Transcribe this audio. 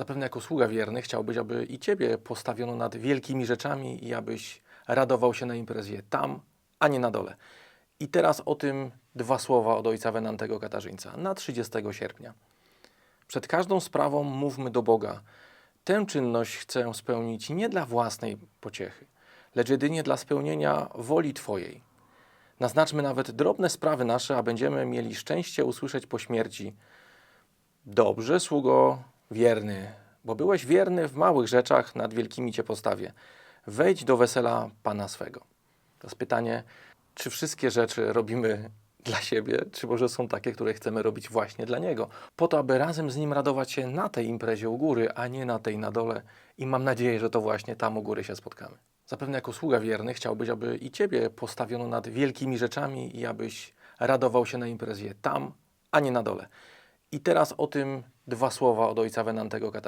Zapewne jako sługa wierny chciałbyś, aby i Ciebie postawiono nad wielkimi rzeczami i abyś radował się na imprezie tam, a nie na dole. I teraz o tym dwa słowa od ojca Wenantego Katarzyńca na 30 sierpnia. Przed każdą sprawą mówmy do Boga. Tę czynność chcę spełnić nie dla własnej pociechy, lecz jedynie dla spełnienia woli Twojej. Naznaczmy nawet drobne sprawy nasze, a będziemy mieli szczęście usłyszeć po śmierci. Dobrze, sługo wierny, bo byłeś wierny w małych rzeczach, nad wielkimi cię postawię. Wejdź do wesela Pana swego. To jest pytanie, czy wszystkie rzeczy robimy dla siebie, czy może są takie, które chcemy robić właśnie dla Niego, po to, aby razem z Nim radować się na tej imprezie u góry, a nie na tej na dole. I mam nadzieję, że to właśnie tam u góry się spotkamy. Zapewne jako sługa wierny chciałbyś, aby i Ciebie postawiono nad wielkimi rzeczami i abyś radował się na imprezie tam, a nie na dole. I teraz o tym dwa słowa od ojca Wenantego Katarzyńca.